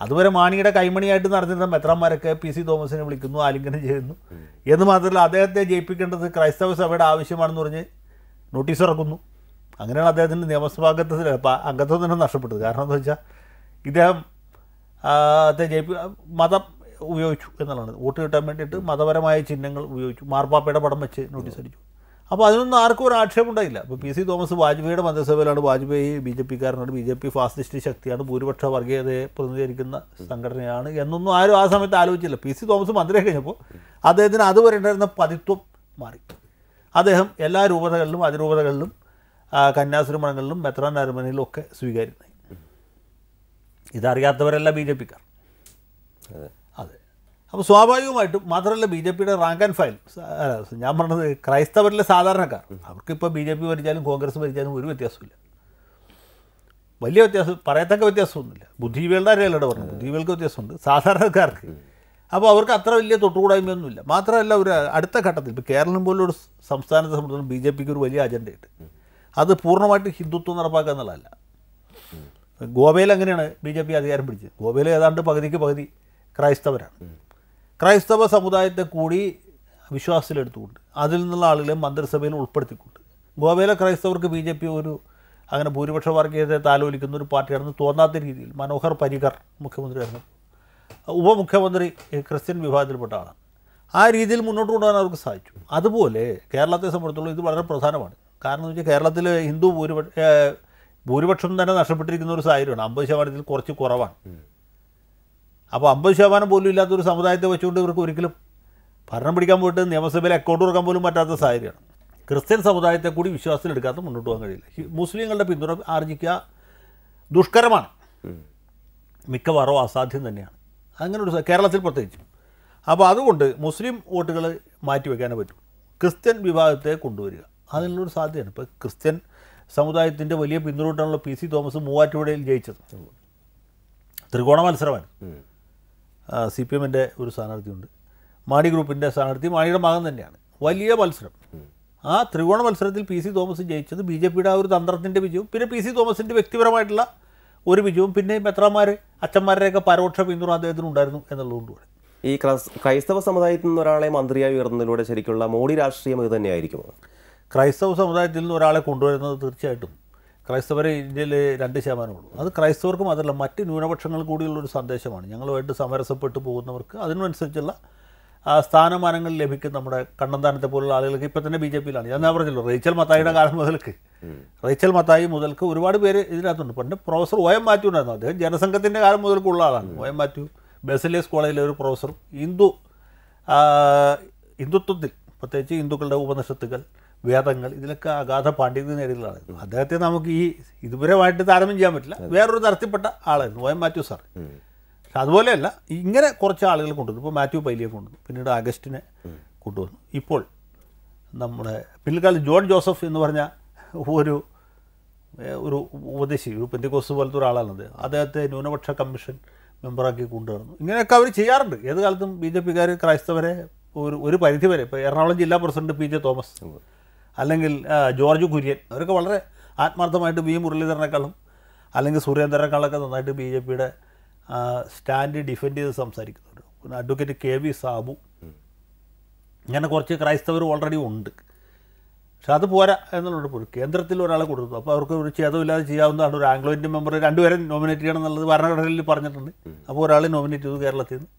അതുവരെ മാണിയുടെ കൈമണിയായിട്ട് നടന്നിരുന്ന മെത്രാന്മാരൊക്കെ പി സി തോമസിനെ വിളിക്കുന്നു ആലിംഗനം ചെയ്യുന്നു. എന്ന് മാത്രമല്ല അദ്ദേഹത്തെ ജയിപ്പിക്കേണ്ടത് ക്രൈസ്തവ സഭയുടെ ആവശ്യമാണെന്ന് പറഞ്ഞ് നോട്ടീസ് ഇറക്കുന്നു. അങ്ങനെയാണ് അദ്ദേഹത്തിന്റെ നിയമസഭാംഗത്വത്തിൽ അംഗത്വം തന്നെ നഷ്ടപ്പെട്ടത്. കാരണം എന്താ വെച്ചാൽ ഇദ്ദേഹം ജയിപ്പി മതം ഉപയോഗിച്ചു എന്നുള്ളതാണ്. വോട്ട് കിട്ടാൻ വേണ്ടിയിട്ട് മതപരമായ ചിഹ്നങ്ങൾ ഉപയോഗിച്ചു. മാർപ്പാപ്പയുടെ പടം വെച്ച് നോട്ടീസ് അടിച്ചു. അപ്പോൾ അതിനൊന്നും ആർക്കും ഒരു ആക്ഷേപം ഉണ്ടായില്ല. അപ്പോൾ പി സി തോമസ് വാജ്പേയിയുടെ മന്ത്രിസഭയിലാണ് വാജ്പേയി ബി ജെ പിക്കാരനാണ് ബി ജെ പി ഫാസിസ്റ്റ് ശക്തിയാണ് ഭൂരിപക്ഷ വർഗീയതയെ പ്രതിനിധീകരിക്കുന്ന സംഘടനയാണ് എന്നൊന്നും ആരും ആ സമയത്ത് ആലോചിച്ചില്ല. പി സി തോമസ് മന്ത്രി കഴിഞ്ഞപ്പോൾ അദ്ദേഹത്തിന് അതുവരെ ഉണ്ടായിരുന്ന പതിത്വം മാറി. അദ്ദേഹം എല്ലാ രൂപതകളിലും അതിരൂപതകളിലും കന്യാസുരമണങ്ങളിലും മെത്രാൻ അരമനയിലും ഒക്കെ സ്വീകാര്യനായി ഇതറിയാത്തവരല്ല ബി ജെ പിക്കാർ. അതെ. അപ്പോൾ സ്വാഭാവികമായിട്ടും മാത്രമല്ല ബി ജെ പിയുടെ റാങ്ക് ആൻഡ് ഫയൽ ഞാൻ പറഞ്ഞത് ക്രൈസ്തവരിലെ സാധാരണക്കാർ. അവർക്കിപ്പോൾ ബി ജെ പി ഭരിച്ചാലും കോൺഗ്രസ് ഭരിച്ചാലും ഒരു വ്യത്യാസമില്ല വലിയ വ്യത്യാസം പറയത്തക്ക വ്യത്യാസമൊന്നുമില്ല. ബുദ്ധിജീവികളുടെ അറിയാലോ പറഞ്ഞു ബുദ്ധിജീവികൾക്ക് വ്യത്യാസമുണ്ട്. സാധാരണക്കാർക്ക്. അപ്പോൾ അവർക്ക് അത്ര വലിയ തൊട്ടുകൂടായ്മയൊന്നുമില്ല. മാത്രമല്ല ഒരു അടുത്ത ഘട്ടത്തിൽ ഇപ്പോൾ കേരളം പോലൊരു സംസ്ഥാനത്തെ സംബന്ധിച്ച് ബി ജെ പിക്ക് ഒരു വലിയ അജണ്ടയുണ്ട് അത് പൂർണമായിട്ട് ഹിന്ദുത്വം നടപ്പാക്കുക എന്നുള്ളതല്ല. ഗോവയിൽ അങ്ങനെയാണ് ബി ജെ പി അധികാരം പിടിച്ചത്? ഗോവയിൽ ഏതാണ്ട് പകുതിക്ക് പകുതി ക്രൈസ്തവരാണ്. ക്രൈസ്തവ സമുദായത്തെ കൂടി വിശ്വാസത്തിലെടുത്തുകൊണ്ട് അതിൽ നിന്നുള്ള ആളുകളെ മന്ത്രിസഭയിൽ ഉൾപ്പെടുത്തിക്കൊണ്ട്. ഗോവയിലെ ക്രൈസ്തവർക്ക് ബി ജെ പി ഒരു അങ്ങനെ ഭൂരിപക്ഷ വർഗീയതയെ താലോലിക്കുന്ന ഒരു പാർട്ടിയാണെന്ന് തോന്നാത്ത രീതിയിൽ മനോഹർ പരികർ മുഖ്യമന്ത്രിയായിരുന്നു. ഉപമുഖ്യമന്ത്രി ക്രിസ്ത്യൻ വിഭാഗത്തിൽപ്പെട്ട ആളാണ്. ആ രീതിയിൽ മുന്നോട്ട് കൊണ്ടുപോകാൻ അവർക്ക് സാധിച്ചു. അതുപോലെ കേരളത്തെ സംബന്ധിച്ചുള്ള ഇത് വളരെ പ്രധാനമാണ്. കാരണം എന്ന് വെച്ചാൽ കേരളത്തിൽ ഹിന്ദു ഭൂരിപക്ഷ ഭൂരിപക്ഷം തന്നെ നഷ്ടപ്പെട്ടിരിക്കുന്ന ഒരു സാഹചര്യമാണ്. അമ്പത് ശതമാനത്തിൽ കുറച്ച് കുറവാണ്. അപ്പോൾ അമ്പത് ശതമാനം പോലും ഇല്ലാത്തൊരു സമുദായത്തെ വെച്ചുകൊണ്ട് ഇവർക്ക് ഒരിക്കലും ഭരണം പിടിക്കാൻ പോയിട്ട് നിയമസഭയിൽ അക്കൗണ്ട് തുറക്കാൻ പോലും പറ്റാത്ത സാഹചര്യമാണ്. ക്രിസ്ത്യൻ സമുദായത്തെ കൂടി വിശ്വാസത്തിലെടുക്കാത്ത മുന്നോട്ട് പോകാൻ കഴിയില്ല. മുസ്ലിങ്ങളുടെ പിന്തുണ ആർജിക്കുക ദുഷ്കരമാണ്. മിക്കവാറും അസാധ്യം തന്നെയാണ്. അങ്ങനെ ഒരു കേരളത്തിൽ പ്രത്യേകിച്ചും. അപ്പോൾ അതുകൊണ്ട് മുസ്ലിം വോട്ടുകൾ മാറ്റിവെക്കാനേ പറ്റും. ക്രിസ്ത്യൻ വിഭാഗത്തെ കൊണ്ടുവരിക. അതിനുള്ളൊരു സാധ്യതയാണ്. ഇപ്പോൾ ക്രിസ്ത്യൻ സമുദായത്തിന്റെ വലിയ പിന്തുണയുള്ള പി സി തോമസ് മൂവാറ്റുപുഴയിൽ ജയിച്ചത്. ത്രികോണ മത്സരമാണ്. സി പി എമ്മിന്റെ ഒരു സ്ഥാനാർത്ഥിയുണ്ട്. മാണി ഗ്രൂപ്പിന്റെ സ്ഥാനാർത്ഥി മാണിയുടെ മകൻ തന്നെയാണ്. വലിയ മത്സരം. ആ ത്രികോണ മത്സരത്തിൽ പി സി തോമസ് ജയിച്ചത് ബി ജെ പിയുടെ ആ ഒരു തന്ത്രത്തിന്റെ വിജയവും പിന്നെ പി സി തോമസിന്റെ വ്യക്തിപരമായിട്ടുള്ള ഒരു വിജയവും പിന്നെ മെത്രമാർ അച്ഛന്മാരുടെയൊക്കെ പരോക്ഷ പിന്തുണ അദ്ദേഹത്തിന് ഉണ്ടായിരുന്നു എന്നുള്ളതുകൊണ്ട് കൂടെ. ഈ ക്രൈസ്- ക്രൈസ്തവ സമുദായത്തിൽ നിന്ന് ഒരാളെ മന്ത്രിയായി ഉയർന്നതിലൂടെ ശരിക്കുള്ള മോഡി രാഷ്ട്രീയം ഇത് തന്നെയായിരിക്കുമോ? ക്രൈസ്തവ സമുദായത്തിൽ നിന്ന് ഒരാളെ കൊണ്ടുവരുന്നത് തീർച്ചയായിട്ടും ക്രൈസ്തവരെ ഇന്ത്യയിൽ രണ്ട് ശതമാനമുള്ളൂ അത് ക്രൈസ്തവർക്കും അതല്ല മറ്റ് ന്യൂനപക്ഷങ്ങൾ കൂടിയുള്ള ഒരു സന്ദേശമാണ്. ഞങ്ങളുമായിട്ട് സമരസപ്പെട്ടു പോകുന്നവർക്ക് അതിനനുസരിച്ചുള്ള സ്ഥാനമാനങ്ങൾ ലഭിക്കും നമ്മുടെ കണ്ണന്താനത്തെ പോലുള്ള ആളുകൾക്ക് ഇപ്പം തന്നെ ബി ജെ പിയിലാണ്. ഞാൻ ഞാൻ പറഞ്ഞല്ലോ റേച്ചൽ മത്തായിയുടെ കാലം മുതൽക്ക്. റേച്ചൽ മത്തായി മുതൽക്ക് ഒരുപാട് പേര് ഇതിനകത്തുണ്ട്. പണ്ട് പ്രൊഫസർ ഒ എം മാത്യു ഉണ്ടായിരുന്നു. അദ്ദേഹം ജനസംഘത്തിന്റെ കാലം മുതൽക്കുള്ള ആളാണ്. ഒ എം മാത്യു ബെസലേസ് കോളേജിലെ ഒരു പ്രൊഫസറും ഹിന്ദു ഹിന്ദുത്വത്തിൽ പ്രത്യേകിച്ച് ഹിന്ദുക്കളുടെ ഉപനിഷത്തുകൾ വേദങ്ങൾ ഇതിലൊക്കെ അഗാധ പാണ്ഡിത്യം നേടിയതാണ് അദ്ദേഹത്തെ നമുക്ക് ഈ ഇതുവരെയായിട്ട് താരതമ്യം ചെയ്യാൻ പറ്റില്ല. വേറൊരു തരത്തിൽപ്പെട്ട ആളായിരുന്നു ഒ എം മാത്യു സാർ. പക്ഷെ അതുപോലെയല്ല ഇങ്ങനെ കുറച്ച് ആളുകൾ കൊണ്ടുവന്നു. ഇപ്പോൾ മാത്യു പൈലിയെ കൊണ്ടുവന്നു പിന്നീട് അഗസ്റ്റിനെ കൊണ്ടുവന്നു. ഇപ്പോൾ നമ്മുടെ പിൽക്കാലം ജോൺ ജോസഫ് എന്ന് പറഞ്ഞ ഒരു ഒരു ഉപദേശി ഒരു പെന്തിക്കോസ് പോലത്തെ ഒരാളാണ് അത് അദ്ദേഹത്തെ ന്യൂനപക്ഷ കമ്മീഷൻ മെമ്പറാക്കി കൊണ്ടുവന്നു. ഇങ്ങനെയൊക്കെ അവർ ചെയ്യാറുണ്ട്. ഏത് കാലത്തും ബി ജെ പിക്കാർ ക്രൈസ്തവരെ ഒരു ഒരു പരിധി വരെ. ഇപ്പോൾ എറണാകുളം ജില്ലാ പ്രസിഡന്റ് പി ജെ തോമസ്. അല്ലെങ്കിൽ ജോർജ് കുര്യൻ അവരൊക്കെ വളരെ ആത്മാർത്ഥമായിട്ട് ബി മുരളീധരനേക്കാളും അല്ലെങ്കിൽ സുരേന്ദ്രനേക്കാളൊക്കെ നന്നായിട്ട് ബി ജെ പിയുടെ സ്റ്റാൻഡ് ഡിഫെൻഡ് ചെയ്ത് സംസാരിക്കുന്നുണ്ട്. പിന്നെ അഡ്വക്കേറ്റ് കെ വി സാബു. ഇങ്ങനെ കുറച്ച് ക്രൈസ്തവർ ഓൾറെഡി ഉണ്ട്. പക്ഷെ അത് പോരാ എന്നുള്ളത് കേന്ദ്രത്തിൽ ഒരാളെ കൊടുത്തു. അപ്പോൾ അവർക്ക് ഒരു ഛേദമില്ലാതെ ചെയ്യാവുന്നതാണ് ഒരു ആംഗ്ലോ ഇന്ത്യൻ മെമ്പർ. രണ്ടുപേരെ നോമിനേറ്റ് ചെയ്യണം എന്നുള്ളത് ഭരണഘടനയിൽ പറഞ്ഞിട്ടുണ്ട്. അപ്പോൾ ഒരാളെ നോമിനേറ്റ് ചെയ്തു കേരളത്തിൽ നിന്ന്.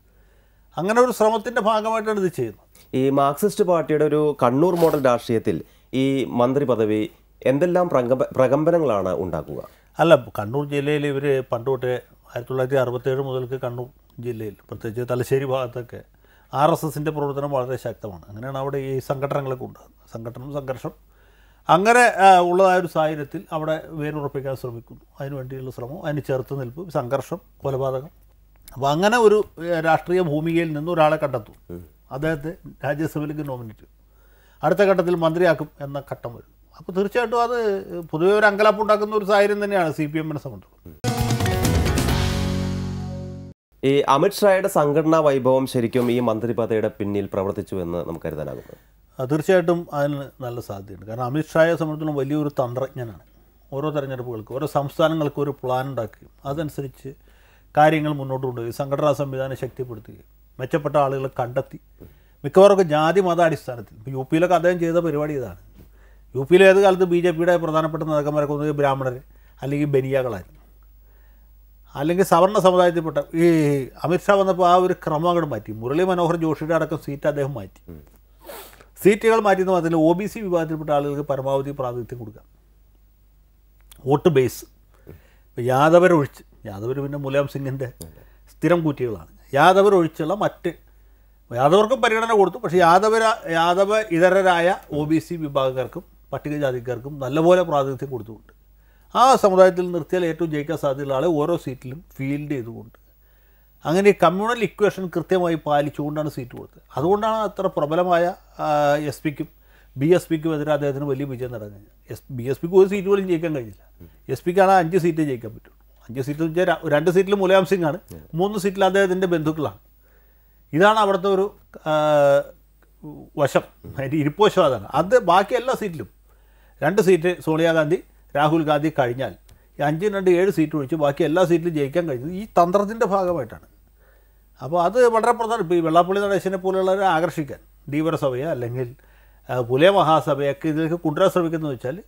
അങ്ങനെ ഒരു ശ്രമത്തിന്റെ ഭാഗമായിട്ടാണ് ഇത് ചെയ്യുന്നത്. ഈ മാർക്സിസ്റ്റ് പാർട്ടിയുടെ ഒരു കണ്ണൂർ മോഡൽ രാഷ്ട്രീയത്തിൽ ഈ മന്ത്രി പദവി എന്തെല്ലാം പ്രകമ്പ പ്രകമ്പനങ്ങളാണ് ഉണ്ടാക്കുക? അല്ല കണ്ണൂർ ജില്ലയിൽ ഇവർ പണ്ട് തൊട്ടേ ആയിരത്തി തൊള്ളായിരത്തി അറുപത്തേഴ് മുതൽക്ക് കണ്ണൂർ ജില്ലയിൽ പ്രത്യേകിച്ച് തലശ്ശേരി ഭാഗത്തൊക്കെ ആർ എസ് എസിന്റെ പ്രവർത്തനം വളരെ ശക്തമാണ്. അങ്ങനെയാണ് അവിടെ ഈ സംഘടനകളൊക്കെ ഉണ്ടാകുന്നത്. സംഘടനം സംഘർഷം. അങ്ങനെ ഉള്ളതായ ഒരു സാഹചര്യത്തിൽ അവിടെ വേരുറപ്പിക്കാൻ ശ്രമിക്കുന്നു. അതിനു വേണ്ടിയുള്ള ശ്രമം അതിന് ചെറുത്ത് നിൽപ്പ് സംഘർഷം കൊലപാതകം. അപ്പോൾ അങ്ങനെ ഒരു രാഷ്ട്രീയ ഭൂമികയിൽ നിന്ന് ഒരാളെ കണ്ടെത്തും. അദ്ദേഹത്തെ രാജ്യസഭയിലേക്ക് നോമിനേറ്റ് ചെയ്യും. അടുത്ത ഘട്ടത്തിൽ മന്ത്രിയാക്കും എന്ന ഘട്ടം വരും. അപ്പോൾ തീർച്ചയായിട്ടും അത് പൊതുവെ ഒരു അങ്കലാപ്പ് ഉണ്ടാക്കുന്ന ഒരു സാഹചര്യം തന്നെയാണ് സി പി എമ്മിനെ സംബന്ധിച്ചിടത്തോളം. ഈ അമിത്ഷായുടെ സംഘടനാ വൈഭവം ശരിക്കും ഈ മന്ത്രിപദയുടെ പിന്നിൽ പ്രവർത്തിച്ചു എന്ന് നമുക്ക് കരുതാനാകും തീർച്ചയായിട്ടും അതിന് നല്ല സാധ്യതയുണ്ട്. കാരണം അമിത്ഷായെ സംബന്ധിച്ചിടത്തോളം വലിയൊരു തന്ത്രജ്ഞനാണ്. ഓരോ തെരഞ്ഞെടുപ്പുകൾക്ക് ഓരോ സംസ്ഥാനങ്ങൾക്കും ഒരു പ്ലാൻ ഉണ്ടാക്കുകയും അതനുസരിച്ച് കാര്യങ്ങൾ മുന്നോട്ട് കൊണ്ടുപോയി സംഘടനാ സംവിധാനം ശക്തിപ്പെടുത്തുകയും മെച്ചപ്പെട്ട ആളുകളെ കണ്ടെത്തി മിക്കവാറൊക്കെ ജാതി മത അടിസ്ഥാനത്തിൽ ഇപ്പോൾ യു പിയിലൊക്കെ അദ്ദേഹം ചെയ്ത പരിപാടി ഇതാണ്. യു പിയിലെ ഏത് കാലത്ത് ബി ജെ പിയുടെ പ്രധാനപ്പെട്ട നേതാക്കന്മാരൊക്കെ ഒന്നുകിൽ ബ്രാഹ്മണർ അല്ലെങ്കിൽ ബനിയാകളായിരുന്നു. അല്ലെങ്കിൽ സവർണ സമുദായത്തിൽപ്പെട്ട ഈ അമിത്ഷാ വന്നപ്പോൾ ആ ഒരു ക്രമം അങ്ങോട്ട് മാറ്റി. മുരളി മനോഹർ ജോഷിയുടെ അടക്കം സീറ്റ് അദ്ദേഹം മാറ്റി. സീറ്റുകൾ മാറ്റിയെന്ന് മാത്രമല്ല ഒ ബി സി വിഭാഗത്തിൽപ്പെട്ട ആളുകൾക്ക് പരമാവധി പ്രാതിനിധ്യം കൊടുക്കാം. Vote base. ഇപ്പോൾ യാദവരൊഴിച്ച് യാദവർ പിന്നെ മുലാം സിംഗിന്റെ സ്ഥിരം കൂറ്റികളാണ്. യാദവരൊഴിച്ചുള്ള മറ്റ് യാദവർക്കും പരിഗണന കൊടുത്തു. പക്ഷേ യാദവര യാദവ ഇതരരായ ഒ ബി സി വിഭാഗക്കാർക്കും പട്ടികജാതിക്കാർക്കും നല്ലപോലെ പ്രാതിനിധ്യം കൊടുത്തുകൊണ്ട് ആ സമുദായത്തിൽ നിർത്തിയാൽ ഏറ്റവും ജയിക്കാൻ സാധ്യതയുള്ള ആളെ ഓരോ സീറ്റിലും ഫീൽഡ് ചെയ്തുകൊണ്ട്. അങ്ങനെ കമ്മ്യൂണൽ ഇക്വേഷൻ കൃത്യമായി പാലിച്ചുകൊണ്ടാണ് സീറ്റ് കൊടുത്തത്. അതുകൊണ്ടാണ് അത്ര പ്രബലമായ എസ് പിക്കും ബി എസ് പിക്കും എതിരെ അദ്ദേഹത്തിന് വലിയ വിജയം നടന്നു എസ് ബി എസ് പിക്ക് ഒരു സീറ്റ് പോലും ജയിക്കാൻ കഴിഞ്ഞില്ല. എസ് പിക്കാണ് അഞ്ച് സീറ്റ് ജയിക്കാൻ പറ്റുള്ളൂ. അഞ്ച് സീറ്റ് രണ്ട് സീറ്റിൽ മുലായം സിംഗ് ആണ്. മൂന്ന് സീറ്റിൽ അദ്ദേഹത്തിന്റെ ബന്ധുക്കളാണ്. ഇതാണ് അവിടുത്തെ ഒരു വശം. അതിന്റെ ഇരിപ്പോശം അതാണ്. അത് ബാക്കി എല്ലാ സീറ്റിലും. രണ്ട് സീറ്റ് സോണിയാഗാന്ധി രാഹുൽ ഗാന്ധി കഴിഞ്ഞാൽ. ഈ അഞ്ചും രണ്ട് ഏഴ് സീറ്റ് ഒഴിച്ച് ബാക്കി എല്ലാ സീറ്റിലും ജയിക്കാൻ കഴിഞ്ഞത് ഈ തന്ത്രത്തിന്റെ ഭാഗമായിട്ടാണ്. അപ്പോൾ അത് വളരെ പ്രധാനം. ഇപ്പോൾ ഈ വെള്ളാപ്പള്ളി നടേശനെ പോലെയുള്ളവരെ ആകർഷിക്കാൻ ധീവരസഭയെ അല്ലെങ്കിൽ പുലയ മഹാസഭയൊക്കെ ഇതിലേക്ക് കൊണ്ടുവരാൻ ശ്രമിക്കുന്നത് വെച്ചാൽ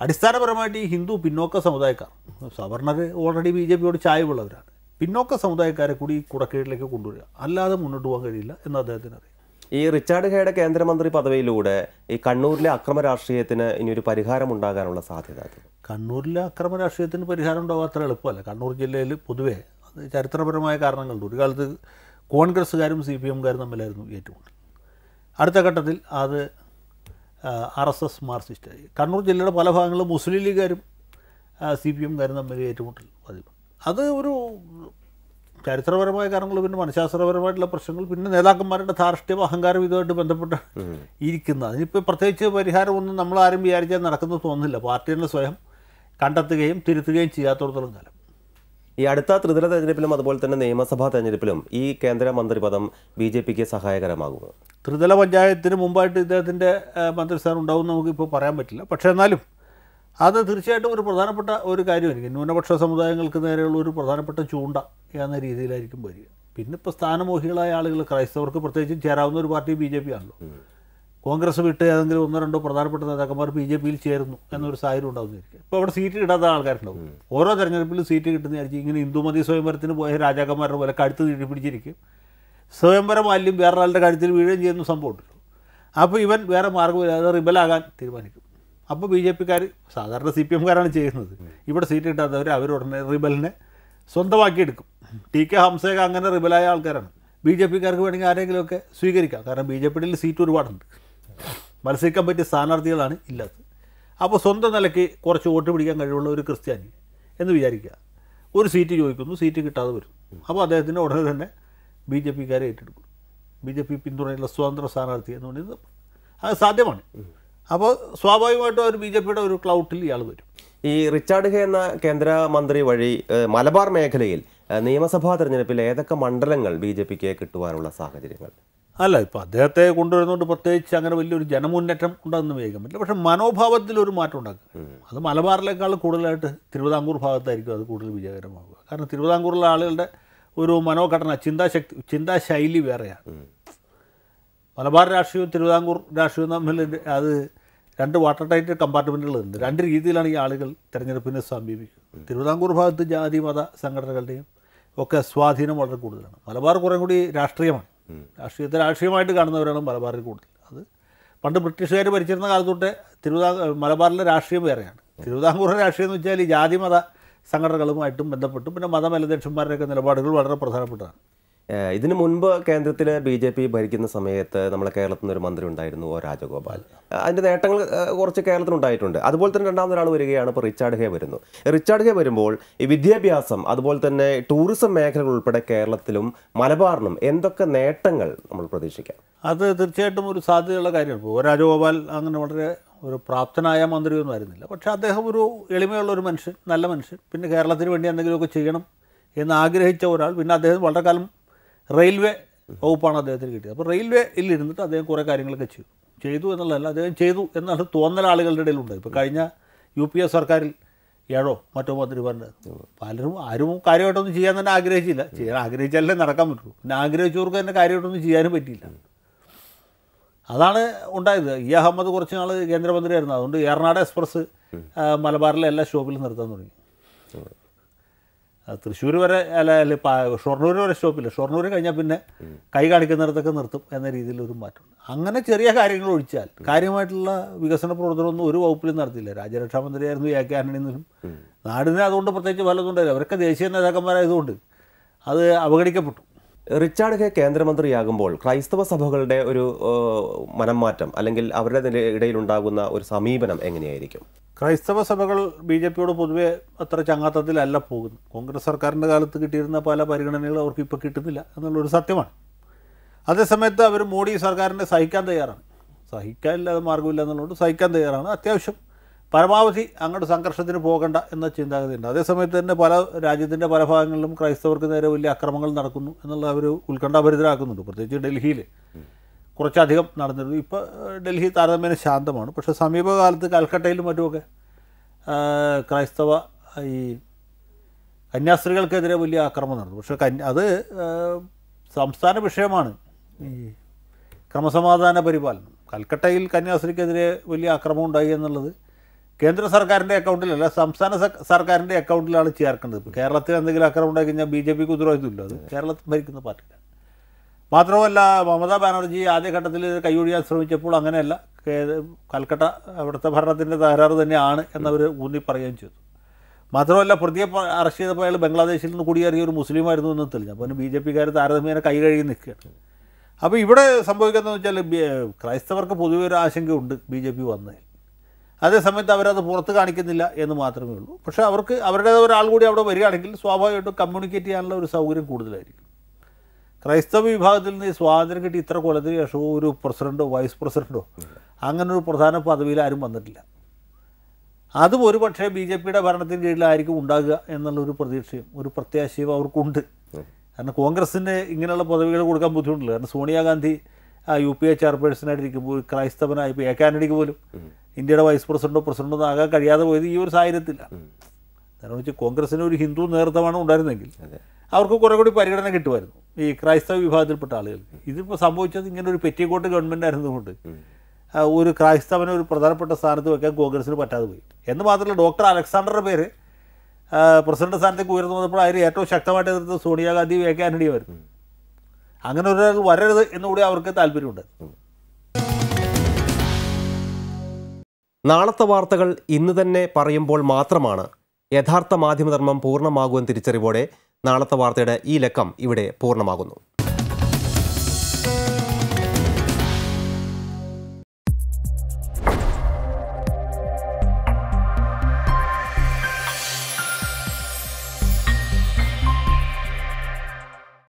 അടിസ്ഥാനപരമായിട്ട് ഈ ഹിന്ദു പിന്നോക്ക സമുദായക്കാർ സവർണർ ഓൾറെഡി ബി ജെ പിയോട് ചായവുള്ളവരാണ്. പിന്നോക്ക സമുദായക്കാരെ കൂടി ഈ കുടക്കീഴിലേക്ക് കൊണ്ടുവരിക. അല്ലാതെ മുന്നോട്ട് പോകാൻ കഴിയില്ല എന്ന് അദ്ദേഹത്തിന് അറിയാം. ഈ റിച്ചാർഡ് ഹേയുടെ കേന്ദ്രമന്ത്രി പദവിയിലൂടെ ഈ കണ്ണൂരിലെ അക്രമ രാഷ്ട്രീയത്തിന് ഇനി ഒരു പരിഹാരം ഉണ്ടാകാനുള്ള സാധ്യത കണ്ണൂരിലെ അക്രമ രാഷ്ട്രീയത്തിന് പരിഹാരം ഉണ്ടാവുക അത്ര എളുപ്പമല്ല. കണ്ണൂർ ജില്ലയിൽ പൊതുവേ അത് ചരിത്രപരമായ കാരണങ്ങളുണ്ട്. ഒരു കാലത്ത് കോൺഗ്രസ്സുകാരും സി പി എംകാരും തമ്മിലായിരുന്നു ഏറ്റുമുട്ടൽ. അടുത്ത ഘട്ടത്തിൽ അത് ആർ എസ് എസ് മാർസിസ്റ്റായി കണ്ണൂർ ജില്ലയുടെ പല ഭാഗങ്ങളിലും മുസ്ലിം ലീഗുകാരും സി പി എംകാരും തമ്മിൽ ഏറ്റുമുട്ടൽ പതിവ്. അത് ഒരു ചരിത്രപരമായ കാരണങ്ങൾ പിന്നെ മനഃശാസ്ത്രപരമായിട്ടുള്ള പ്രശ്നങ്ങൾ പിന്നെ നേതാക്കന്മാരുടെ ധാർഷ്ട്യം അഹങ്കാരം ഇതുമായിട്ട് ബന്ധപ്പെട്ട് ഇരിക്കുന്നത് അതിനിപ്പോൾ പ്രത്യേകിച്ച് പരിഹാരമൊന്നും നമ്മൾ ആരും വിചാരിച്ചാൽ നടക്കുന്നത് തോന്നുന്നില്ല. പാർട്ടി തന്നെ സ്വയം കണ്ടെത്തുകയും തിരുത്തുകയും ചെയ്യാത്തോടത്തോളം കാലം. ഈ അടുത്ത ത്രിതല തെരഞ്ഞെടുപ്പിലും അതുപോലെ തന്നെ നിയമസഭാ തെരഞ്ഞെടുപ്പിലും ഈ കേന്ദ്ര മന്ത്രിപദം ബി ജെ പിക്ക് സഹായകരമാകുമോ? ത്രിതല പഞ്ചായത്തിന് മുമ്പായിട്ട് ഇദ്ദേഹത്തിന്റെ മന്ത്രിസ്ഥാനം ഉണ്ടാവും നമുക്കിപ്പോൾ പറയാൻ പറ്റില്ല. പക്ഷേ എന്നാലും അത് തീർച്ചയായിട്ടും ഒരു പ്രധാനപ്പെട്ട ഒരു കാര്യമായിരിക്കും. ന്യൂനപക്ഷ സമുദായങ്ങൾക്ക് നേരെയുള്ള ഒരു പ്രധാനപ്പെട്ട ചൂണ്ട എന്ന രീതിയിലായിരിക്കും വരിക. പിന്നെ ഇപ്പോൾ സ്ഥാനമോഹികളായ ആളുകൾ ക്രൈസ്തവർക്ക് പ്രത്യേകിച്ചും ചേരാവുന്ന ഒരു പാർട്ടി ബി ജെ പി ആണല്ലോ. കോൺഗ്രസ് വിട്ട് ഏതെങ്കിലും ഒന്നോ രണ്ടോ പ്രധാനപ്പെട്ട നേതാക്കന്മാർ ബി ജെ പിയിൽ ചേരുന്നു എന്നൊരു സാഹചര്യം ഉണ്ടാകുന്നതായിരിക്കും ഇപ്പോൾ അവിടെ സീറ്റ് കിട്ടാത്ത ആൾക്കാരുണ്ടാവും. ഓരോ തെരഞ്ഞെടുപ്പിലും സീറ്റ് കിട്ടുന്നതായിരിക്കും. ഇങ്ങനെ ഹിന്ദുമതി സ്വയംവരത്തിന് പോയ രാജാക്കന്മാരുടെ പോലെ കഴുത്ത് നീട്ടി പിടിച്ചിരിക്കും. സ്വയംവര മാലിന്യം വേറൊരാളുടെ കഴുത്തിൽ വീഴുകയും ചെയ്യുന്ന സംഭവമുണ്ടല്ലോ. അപ്പോൾ ഇവൻ വേറെ മാർഗമില്ലാതെ റിബലാകാൻ തീരുമാനിക്കും. അപ്പോൾ ബി ജെ പിക്കാർ സാധാരണ സി പി എംകാരാണ് ചെയ്യുന്നത്. ഇവിടെ സീറ്റ് കിട്ടാത്തവർ അവർ ഉടനെ റിബലിനെ സ്വന്തമാക്കിയെടുക്കും. ടി കെ ഹംസയൊക്കെ അങ്ങനെ റിബലായ ആൾക്കാരാണ്. ബി ജെ പിക്കാർക്ക് വേണമെങ്കിൽ ആരെങ്കിലുമൊക്കെ സ്വീകരിക്കാം. കാരണം ബി ജെ പിയിൽ സീറ്റ് ഒരുപാടുണ്ട്. മത്സരിക്കാൻ പറ്റിയ സ്ഥാനാർത്ഥികളാണ് ഇല്ലാത്തത്. അപ്പോൾ സ്വന്തം നിലയ്ക്ക് കുറച്ച് വോട്ട് പിടിക്കാൻ കഴിവുള്ള ഒരു ക്രിസ്ത്യാനി എന്ന് വിചാരിക്കുക. ഒരു സീറ്റ് ചോദിക്കുന്നു സീറ്റ് കിട്ടാതെ വരും. അപ്പോൾ അദ്ദേഹത്തിന് ഉടനെ തന്നെ ബി ജെ പിക്കാരെ ഏറ്റെടുക്കും. ബി ജെ പി പിന്തുണയുള്ള സ്വതന്ത്ര സ്ഥാനാർത്ഥി എന്ന് പറയുന്നത് അത് സാധ്യമാണ്. അപ്പോൾ സ്വാഭാവികമായിട്ടും അവർ ബി ജെ പിയുടെ ഒരു ക്ലൗട്ടിൽ ഇയാൾ വരും. ഈ റിച്ചാർഡ് ഹെ എന്ന കേന്ദ്രമന്ത്രി വഴി മലബാർ മേഖലയിൽ നിയമസഭാ തെരഞ്ഞെടുപ്പിൽ ഏതൊക്കെ മണ്ഡലങ്ങൾ ബി ജെ പിക്ക് കിട്ടുവാനുള്ള സാഹചര്യങ്ങൾ? അല്ല ഇപ്പോൾ അദ്ദേഹത്തെ കൊണ്ടുവരുന്നതുകൊണ്ട് പ്രത്യേകിച്ച് അങ്ങനെ വലിയൊരു ജനമുന്നേറ്റം ഉണ്ടാകുന്ന വേഗം പറ്റില്ല. പക്ഷേ മനോഭാവത്തിൽ ഒരു മാറ്റം ഉണ്ടാക്കുക അത് മലബാറിനേക്കാൾ കൂടുതലായിട്ട് തിരുവിതാംകൂർ ഭാഗത്തായിരിക്കും അത് കൂടുതൽ വിജയകരമാകുക കാരണം തിരുവിതാംകൂറിലെ ആളുകളുടെ ഒരു മനോഘടന ചിന്താശക്തി ചിന്താശൈലി വേറെയാണ്. മലബാർ രാഷ്ട്രീയവും തിരുവിതാംകൂർ രാഷ്ട്രീയവും തമ്മിൽ അത് രണ്ട് വാട്ടർ ടൈറ്റ് കമ്പാർട്ട്മെന്റുകളുണ്ട് രണ്ട് രീതിയിലാണ് ഈ ആളുകൾ തിരഞ്ഞെടുപ്പിനെ സമീപിക്കുന്നത്. തിരുവിതാംകൂർ ഭാഗത്ത് ജാതി മത സംഘടനകളുടെയും ഒക്കെ സ്വാധീനം വളരെ കൂടുതലാണ്. മലബാർ കുറേ കൂടി രാഷ്ട്രീയമാണ്. രാഷ്ട്രീയത്തെ രാഷ്ട്രീയമായിട്ട് കാണുന്നവരാണ് മലബാറിൽ കൂടുതൽ. അത് പണ്ട് ബ്രിട്ടീഷുകാർ ഭരിച്ചിരുന്ന കാലത്ത് തൊട്ടേ തിരുവിതാ മലബാറിലെ രാഷ്ട്രീയം വേറെയാണ്. തിരുവിതാംകൂറിലെ രാഷ്ട്രീയം എന്ന് വെച്ചാൽ ഈ ജാതി മത സംഘടനകളുമായിട്ടും ബന്ധപ്പെട്ടും പിന്നെ മതമലദക്ഷന്മാരുടെയൊക്കെ നിലപാടുകൾ വളരെ പ്രധാനപ്പെട്ടതാണ്. ഇതിനു മുൻപ് കേന്ദ്രത്തിൽ ബി ജെ പി ഭരിക്കുന്ന സമയത്ത് നമ്മളെ കേരളത്തിൽ നിന്ന് ഒരു മന്ത്രി ഉണ്ടായിരുന്നു ഒ രാജഗോപാൽ. അതിന്റെ നേട്ടങ്ങൾ കുറച്ച് കേരളത്തിനുണ്ടായിട്ടുണ്ട്. അതുപോലെ തന്നെ രണ്ടാമതൊരാൾ വരികയാണ് ഇപ്പോൾ റിച്ചാർഡ് ഹേ വരുന്നു. റിച്ചാർഡ് ഹേ വരുമ്പോൾ ഈ വിദ്യാഭ്യാസം അതുപോലെ തന്നെ ടൂറിസം മേഖലകൾ ഉൾപ്പെടെ കേരളത്തിലും മലബാറിനും എന്തൊക്കെ നേട്ടങ്ങൾ നമ്മൾ പ്രതീക്ഷിക്കാം? അത് തീർച്ചയായിട്ടും ഒരു സാധ്യതയുള്ള കാര്യമാണ്. ഒ രാജഗോപാൽ അങ്ങനെ വളരെ ഒരു പ്രാപ്തനായ മന്ത്രി മന്ത്രിയൊന്നും ആയിരുന്നില്ല. പക്ഷേ അദ്ദേഹം ഒരു എളിമയുള്ള ഒരു മനുഷ്യൻ നല്ല മനുഷ്യൻ. പിന്നെ കേരളത്തിന് വേണ്ടി എന്തെങ്കിലുമൊക്കെ ചെയ്യണം എന്ന് ആഗ്രഹിച്ച ഒരാൾ. പിന്നെ അദ്ദേഹം വളരെ കാലം റെയിൽവേ വകുപ്പാണ് അദ്ദേഹത്തിന് കിട്ടിയത്. അപ്പോൾ റെയിൽവേയിൽ ഇരുന്നിട്ട് അദ്ദേഹം കുറേ കാര്യങ്ങളൊക്കെ ചെയ്തു. ചെയ്തു എന്നുള്ളതല്ല അദ്ദേഹം ചെയ്തു എന്നാണ് തോന്നൽ ആളുകളുടെ ഇടയിലുണ്ട് ഇപ്പോൾ കഴിഞ്ഞ യു പി എ സർക്കാരിൽ ഏഴോ മറ്റോ മന്ത്രി മന്ത്രിമാരുണ്ട് പലരും ആരും കാര്യമായിട്ടൊന്നും ചെയ്യാൻ തന്നെ ആഗ്രഹിച്ചില്ല. ചെയ്യാൻ ആഗ്രഹിച്ചാലേ നടക്കാൻ പറ്റുള്ളൂ. പിന്നെ ആഗ്രഹിച്ചവർക്ക് തന്നെ കാര്യമായിട്ടൊന്നും ചെയ്യാനും പറ്റിയില്ല. അതാണ് ഉണ്ടായത്. ഇ അഹമ്മദ് കുറച്ച് നാൾ കേന്ദ്രമന്ത്രിയായിരുന്നു. അതുകൊണ്ട് ഏറനാട് എക്സ്പ്രസ് മലബാറിലെ എല്ലാ ഷോപ്പിലും നിർത്താൻ തുടങ്ങി. തൃശ്ശൂർ വരെ അല്ല അല്ല ഷൊർണൂർ വരെ സ്റ്റോപ്പില്ല. ഷൊർണൂർ കഴിഞ്ഞാൽ പിന്നെ കൈ കാണിക്കുന്നിടത്തൊക്കെ നിർത്തും എന്ന രീതിയിലൊരു മാറ്റം. അങ്ങനെ ചെറിയ കാര്യങ്ങൾ ഒഴിച്ചാൽ കാര്യമായിട്ടുള്ള വികസന പ്രവർത്തനമൊന്നും ഒരു വകുപ്പിലും നടത്തിയില്ല രാജ്യരക്ഷാ മന്ത്രിയായിരുന്നു എ കെ ആന്റണിന്നും നാടിനെ അതുകൊണ്ട് പ്രത്യേകിച്ച് ഫലമൊന്നുണ്ടായില്ല അവരൊക്കെ ദേശീയ നേതാക്കന്മാരായതുകൊണ്ട് അത് അവഗണിക്കപ്പെട്ടു. റിച്ചാർഡ് ഹെ കേന്ദ്രമന്ത്രിയാകുമ്പോൾ ക്രൈസ്തവ സഭകളുടെ ഒരു മനംമാറ്റം അല്ലെങ്കിൽ അവരുടെ ഇടയിലുണ്ടാകുന്ന ഒരു സമീപനം എങ്ങനെയായിരിക്കും? ക്രൈസ്തവ സഭകൾ ബി ജെ പിയോട് പൊതുവെ അത്ര ചങ്ങാത്തത്തിലല്ല പോകുന്നത്. കോൺഗ്രസ് സർക്കാരിന്റെ കാലത്ത് കിട്ടിയിരുന്ന പല പരിഗണനകളും അവർക്ക് ഇപ്പോൾ കിട്ടുന്നില്ല എന്നുള്ളൊരു സത്യമാണ്. അതേസമയത്ത് അവർ മോഡി സർക്കാരിനെ സഹിക്കാൻ തയ്യാറാണ്. സഹിക്കാനില്ലാതെ മാർഗമില്ല എന്നുള്ളതുകൊണ്ട് സഹിക്കാൻ തയ്യാറാണ്. അത്യാവശ്യം പരമാവധി അങ്ങോട്ട് സംഘർഷത്തിന് പോകണ്ട എന്ന ചിന്താഗതി ഉണ്ട് അതേസമയത്ത് തന്നെ പല രാജ്യത്തിന്റെ പല ഭാഗങ്ങളിലും ക്രൈസ്തവർക്ക് നേരെ വലിയ അക്രമങ്ങൾ നടക്കുന്നു എന്നുള്ള അവർ ഉത്കണ്ഠാഭരിതരാക്കുന്നുണ്ട്. പ്രത്യേകിച്ച് ഡൽഹിയിൽ കുറച്ചധികം നടന്നിരുന്നു. ഇപ്പോൾ ഡൽഹി താരതമ്യേന ശാന്തമാണ്. പക്ഷേ സമീപകാലത്ത് കൽക്കട്ടയിലും മറ്റുമൊക്കെ ക്രൈസ്തവ ഈ കന്യാസ്ത്രീകൾക്കെതിരെ വലിയ ആക്രമണം നടന്നു. പക്ഷേ കന്യ അത് സംസ്ഥാന വിഷയമാണ്. ഈ ക്രമസമാധാന പരിപാലനം. കൽക്കട്ടയിൽ കന്യാസ്ത്രീക്കെതിരെ വലിയ ആക്രമണം ഉണ്ടായി എന്നുള്ളത് കേന്ദ്ര സർക്കാരിന്റെ അക്കൗണ്ടിലല്ല സംസ്ഥാന സർക്കാരിന്റെ അക്കൗണ്ടിലാണ് ചേർക്കേണ്ടത് ഇപ്പോൾ കേരളത്തിൽ എന്തെങ്കിലും അക്രമം ഉണ്ടായി കഴിഞ്ഞാൽ ബി ജെ പിക്ക് ഉത്തരവാദിത്തമില്ല അത് കേരളത്തിൽ ഭരിക്കുന്ന പാർട്ടിയാണ് മാത്രമല്ല മമതാ ബാനർജി ആദ്യഘട്ടത്തിൽ കൈയൊഴിയാൻ ശ്രമിച്ചപ്പോൾ അങ്ങനെയല്ല കൽക്കട്ട അവിടുത്തെ ഭരണത്തിന്റെ തകരാറ് തന്നെയാണ് എന്നവർ ഊന്നി പറയുകയും ചെയ്തു. മാത്രമല്ല പ്രതിയെ അറസ്റ്റ് ചെയ്തപ്പോൾ അയാൾ ബംഗ്ലാദേശിൽ നിന്ന് കുടിയേറിയ ഒരു മുസ്ലിമായിരുന്നു എന്ന് തെളിഞ്ഞു. അപ്പോൾ ബി ജെ പിക്കാർ താരതമ്യേന കൈ കഴുകി നിൽക്കുകയാണ്. അപ്പോൾ ഇവിടെ സംഭവിക്കുന്നതെന്ന് വെച്ചാൽ ക്രൈസ്തവർക്ക് പൊതുവെ ഒരു ആശങ്കയുണ്ട് ബി ജെ പി വന്നതിൽ. അതേസമയത്ത് അവരത് പുറത്ത് കാണിക്കുന്നില്ല എന്ന് മാത്രമേ ഉള്ളൂ. പക്ഷേ അവർക്ക് അവരുടെ ഒരാൾ കൂടി അവിടെ വരികയാണെങ്കിൽ സ്വാഭാവികമായിട്ടും കമ്മ്യൂണിക്കേറ്റ് ചെയ്യാനുള്ള ഒരു സൗകര്യം കൂടുതലായിരിക്കും. ക്രൈസ്തവ വിഭാഗത്തിൽ നിന്ന് സ്വാതന്ത്ര്യം കിട്ടി ഇത്ര കൊല്ലത്തിന് ശേഷമോ ഒരു പ്രസിഡന്റോ വൈസ് പ്രസിഡന്റോ അങ്ങനെ ഒരു പ്രധാന പദവിയിൽ ആരും വന്നിട്ടില്ല. അതും ഒരു പക്ഷേ ബി ജെ പിയുടെ ഭരണത്തിന് കീഴിലായിരിക്കും ഉണ്ടാകുക എന്നുള്ളൊരു പ്രതീക്ഷയും ഒരു പ്രത്യാശയും അവർക്കുണ്ട്. കാരണം കോൺഗ്രസിന് ഇങ്ങനെയുള്ള പദവികൾ കൊടുക്കാൻ ബുദ്ധിമുട്ടില്ല. കാരണം സോണിയാഗാന്ധി യു പി എ ചെയർപേഴ്സണായിട്ടിരിക്കുമ്പോൾ ക്രൈസ്തവനായി ഇപ്പോൾ എ കാനഡിക്ക് പോലും ഇന്ത്യയുടെ വൈസ് പ്രസിഡന്റോ പ്രസിഡന്റോ ഒന്നും ആകാൻ കഴിയാതെ പോയത് ഈ ഒരു സാഹചര്യത്തിലാണ്. കാരണം വെച്ചാൽ കോൺഗ്രസിന് ഒരു ഹിന്ദു നേതൃത്വമാണ് ഉണ്ടായിരുന്നെങ്കിൽ അവർക്ക് കുറെ കൂടി പരിഗണന കിട്ടുമായിരുന്നു. ഈ ക്രൈസ്തവ വിഭാഗത്തിൽപ്പെട്ട ആളുകൾ ഇതിപ്പോൾ സംഭവിച്ചത് ഇങ്ങനെ ഒരു പെറ്റിക്കോട്ട് ഗവൺമെന്റ് ആയിരുന്നതുകൊണ്ട് ആ, ഒരു ക്രൈസ്തവനെ ഒരു പ്രധാനപ്പെട്ട സ്ഥാനത്ത് വെക്കാൻ കോൺഗ്രസിന് പറ്റാതെ പോയി. എന്ന് മാത്രമല്ല ഡോക്ടർ അലക്സാണ്ടറുടെ പേര് പ്രസിഡന്റ് സ്ഥാനത്തേക്ക് ഉയർന്നു വന്നപ്പോൾ അതിൽ ഏറ്റവും ശക്തമായിട്ട് എതിർത്ത് സോണിയാഗാന്ധി വി അങ്ങനെ ഒരാൾ വരരുത് എന്നുകൂടി അവർക്ക് താല്പര്യമുണ്ട്. നാളത്തെ വാർത്തകൾ ഇന്ന് തന്നെ പറയുമ്പോൾ മാത്രമാണ്. യഥാർത്ഥ മാധ്യമധർമ്മം പൂർണമാകുമെന്ന് തിരിച്ചറിവോടെ നാളത്തെ വാർത്തയുടെ ഈ ലക്കം ഇവിടെ പൂർണമാകുന്നു.